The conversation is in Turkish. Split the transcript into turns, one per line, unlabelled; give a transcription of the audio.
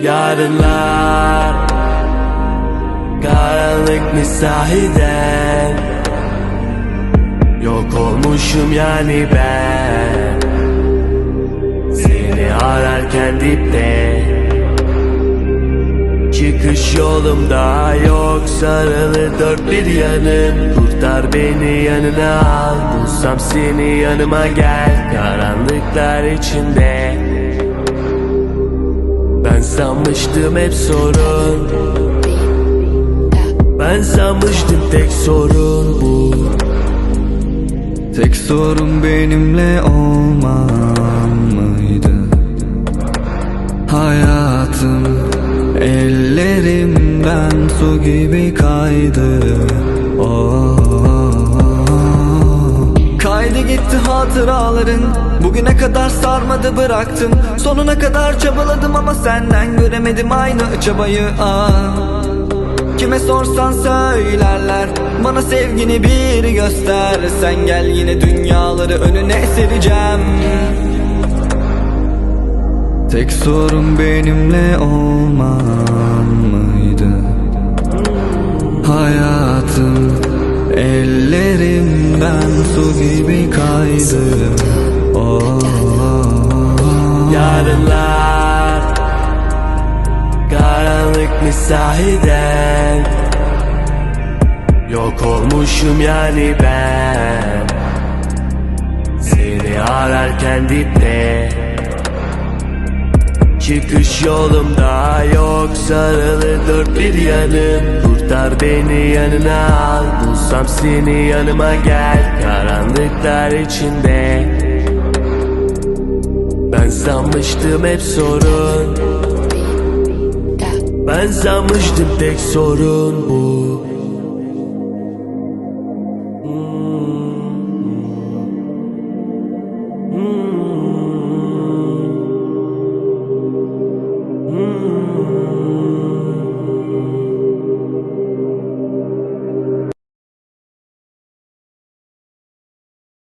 Yarınlar Karanlık mı sahiden Yok olmuşum yani ben. Seni ararken dipte. Çıkış yolumda yok sarılı dört bir yanım. Kurtar beni yanına al Bulsam seni yanıma gel. Karanlıklar içinde sanmıştım hep sorun Ben sanmıştım tek sorun bu
Tek sorun benimle olmam mıydı? Hayatım ellerimden su gibi kaydı Oh. Gitti hatıraların Bugüne kadar sarmadı bıraktım Sonuna kadar çabaladım ama senden göremedim aynı çabayı ah. Kime sorsan söylerler Bana sevgini bir göster Sen gel yine dünyaları önüne sereceğim Tek sorun benimle olman mıydı? Ellerimden su gibi kaydı. Oh.
Yarınlar Karanlık mı sahiden Yok olmuşum yani ben. Seni ararken dipte Çıkış yolumda yok sarılı dört bir yanım. Kurtar beni yanına al Bulsam seni yanıma gel. Karanlıklar içinde. Ben sanmıştım hep sorun. Ben sanmıştım tek sorun bu